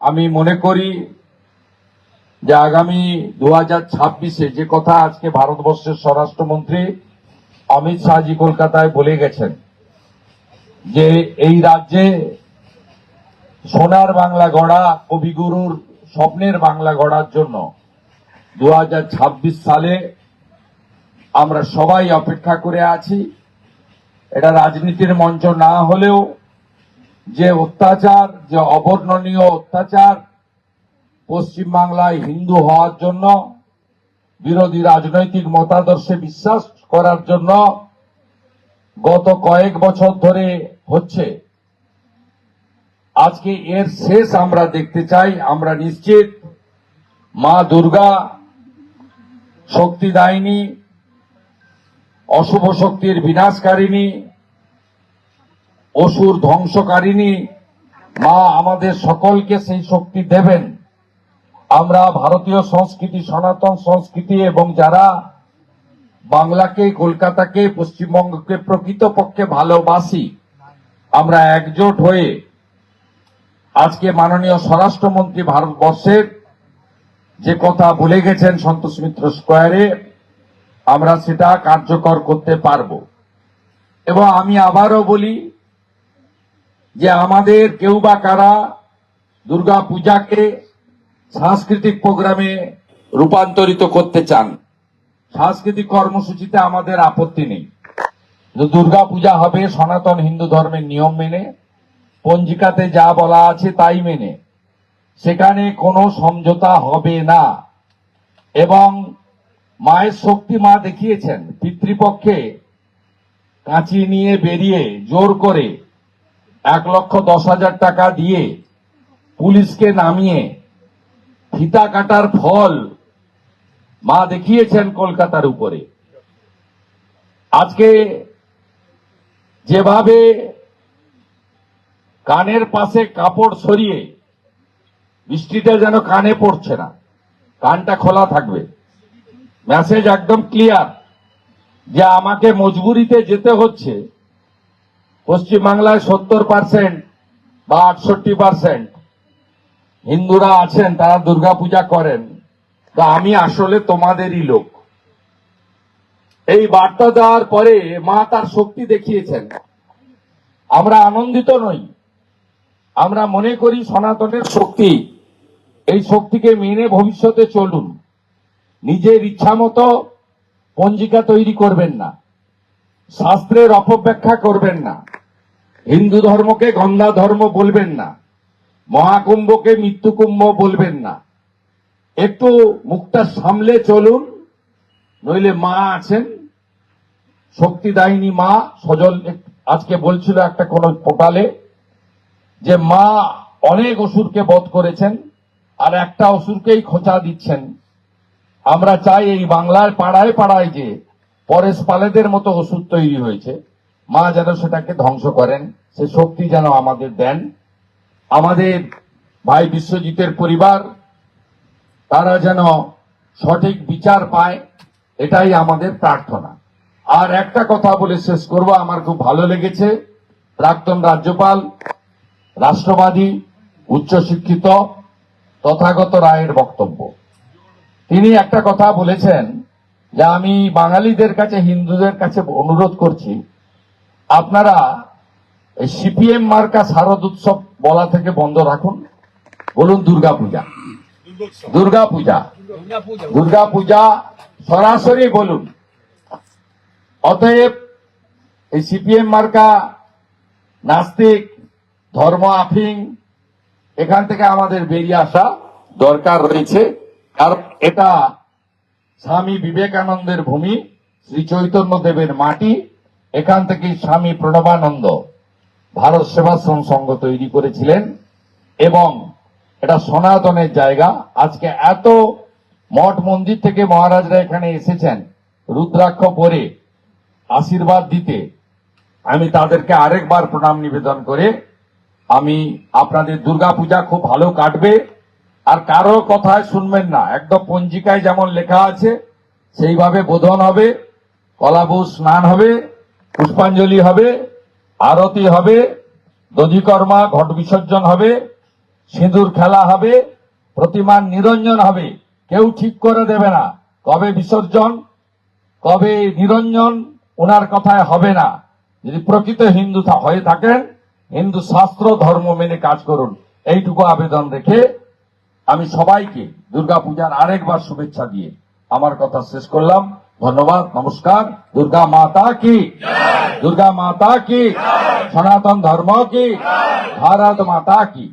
আমি মনে করি যে আগামী দু হাজার ছাব্বিশে যে কথা আজকে ভারতবর্ষের স্বরাষ্ট্রমন্ত্রী অমিত শাহজি কলকাতায় বলে গেছেন, যে এই রাজ্যে সোনার বাংলা গড়া কবিগুরুর স্বপ্নের বাংলা গড়ার জন্য দু হাজার ছাব্বিশ সালে আমরা সবাই অপেক্ষা করে আছি। এটা রাজনীতির মঞ্চ না হলেও যে অত্যাচার, যে অবর্ণনীয় অত্যাচার পশ্চিমবাংলায় হিন্দু হওয়ার জন্য, বিরোধী রাজনৈতিক মতাদর্শে বিশ্বাস করার জন্য গত কয়েক বছর ধরে হচ্ছে। আজকে এর শেষ আমরা দেখতে চাই, আমরা নিশ্চিত মা দুর্গা শক্তিদায়িনী অশুভ শক্তির বিনাশকারিণী অসুর ধ্বংসকারিণী, মা আমাদের সকলকে সেই শক্তি দেবেন। আমরা ভারতীয় সংস্কৃতি, সনাতন সংস্কৃতি এবং যারা বাংলাকে, কলকাতাকে, পশ্চিমবঙ্গকে প্রকৃতপক্ষে ভালোবাসি, আমরা একজোট হয়ে আজকে মাননীয় স্বরাষ্ট্রমন্ত্রী ভারতবর্ষের যে কথা বলে গেছেন সন্তোষ মিত্র স্কোয়ারে, আমরা সেটা কার্যকর করতে পারব। এবং আমি আবারও বলি যে আমাদের কেউ বা কারা দুর্গা পূজাকে সাংস্কৃতিক প্রোগ্রামে রূপান্তরিত করতে চান, সাংস্কৃতিক কর্মসূচিতে আমাদের আপত্তি নেই। দুর্গা পূজা হবে সনাতন হিন্দু ধর্মের নিয়ম মেনে, পঞ্জিকাতে যা বলা আছে তাই মেনে। সেখানে কোনো সমঝোতা হবে না। এবং মায়ের শক্তি মা দেখিয়েছেন, পিতৃপক্ষে কাঁচি নিয়ে বেরিয়ে জোর করে এক লক্ষ দশ হাজার টাকা দিয়ে পুলিশকে নামিয়ে ফিতা কাটার ফল মা দেখিয়েছেন কলকাতার উপরে। আজকে যেভাবে কানের পাশে কাপড় সরিয়ে বৃষ্টিটা যেন কানে পড়ছে না, কানটা খোলা থাকবে। মেসেজ একদম ক্লিয়ার যে আমাকে মজবুরিতে যেতে হচ্ছে। পশ্চিমবাংলায় সত্তর পার্সেন্ট বা আটষট্টি পার্সেন্ট হিন্দুরা আছেন, তারা দুর্গাপূজা করেন। তা আমি আসলে তোমাদেরই লোক। এই বার্তা দেওয়ার পরে মা তার শক্তি দেখিয়েছেন। আমরা আনন্দিত নই। আমরা মনে করি সনাতনের শক্তি। এই শক্তিকে মেনে ভবিষ্যতে চলুন। নিজের ইচ্ছা মতো পঞ্জিকা তৈরি করবেন না। শাস্ত্রের অপব্যাখ্যা করবেন না। হিন্দু ধর্মকে গন্ধা ধর্ম বলবেন না। মহাকুম্ভকে মৃত্যুকুম্ভ বলবেন না। একটু মুখটা সামলে চলুন, নইলে মা আছেন। শক্তিদায়িনী মা, সজল আজকে বলছিল একটা কোন পোর্টালে যে মা অনেক অসুরকে বধ করেছেন আর একটা অসুরকেই খোঁচা দিচ্ছেন। আমরা চাই এই বাংলার পাড়ায় পাড়ায় যে পরেশ পালেদের মতো ওষুধ তৈরি হয়েছে। মা যেন সেটাকে ধ্বংস করেন, সে শক্তি যেন আমাদের দেন। আমাদের ভাই বিশ্বজিতের পরিবার, তারা যেন সঠিক বিচার পায়, এটাই আমাদের প্রার্থনা। আর একটা কথা বলে শেষ করব, আমার খুব ভালো লেগেছে। প্রাক্তন রাজ্যপাল, রাষ্ট্রবাদী, উচ্চশিক্ষিত, তথাগত রায়ের বক্তব্য। তিনি একটা কথা বলেছেন যে আমি বাঙালিদের কাছে, হিন্দুদের কাছে অনুরোধ করছি আপনারা সিপিএম মার্কা শারদ উৎসব বলা থেকে বন্ধ রাখুন। বলুন দুর্গা পূজা। দুর্গা পূজা। দুর্গা পূজা সরাসরি বলুন। অতএব এই সিপিএম মার্কা নাস্তিক, ধর্ম আফিং, এখান থেকে আমাদের বেরিয়ে আসা দরকার রয়েছে। কারণ এটা স্বামী বিবেকানন্দের ভূমি, শ্রী চৈতন্য দেবের মাটি। এখান থেকে স্বামী প্রণবানন্দ ভারত সেবাশ্রম সংঘ তৈরি করেছিলেন এবং এটা সনাতনের জায়গা। আজকে এত মঠ মন্দির থেকে মহারাজরা এখানে এসেছেন, রুদ্রাক্ষ পরে আশীর্বাদ দিতে। আমি তাদেরকে আরেকবার প্রণাম নিবেদন করে, আমি আপনাদের দুর্গাপূজা খুব ভালো কাটবে। আর কারও কথায় শুনবেন না, একদম পঞ্জিকায় যেমন লেখা আছে, সেইভাবে বোধন হবে কলাবু স্নান হবে পুষ্পাঞ্জলি হবে, আরতি হবে, দধিকর্মা, ঘট বিসর্জন হবে, সিঁদুর খেলা হবে, প্রতিমার নিরঞ্জন হবে। কেউ ঠিক করে দেবে না কবে বিসর্জন, কবে নিরঞ্জন ওনার কথায় হবে না। যদি প্রকৃত হিন্দু হয়ে থাকেন, হিন্দু শাস্ত্র, ধর্ম মেনে কাজ করুন। এইটুকু আবেদন রেখে আমি সবাইকে দুর্গাপূজার আরেকবার শুভেচ্ছা দিয়ে আমার কথা শেষ করলাম। ধন্যবাদ, নমস্কার, দুর্গা মাতা কি? দুর্গা মাতা কি সনাতন ধর্ম কি ভারত মাতা কি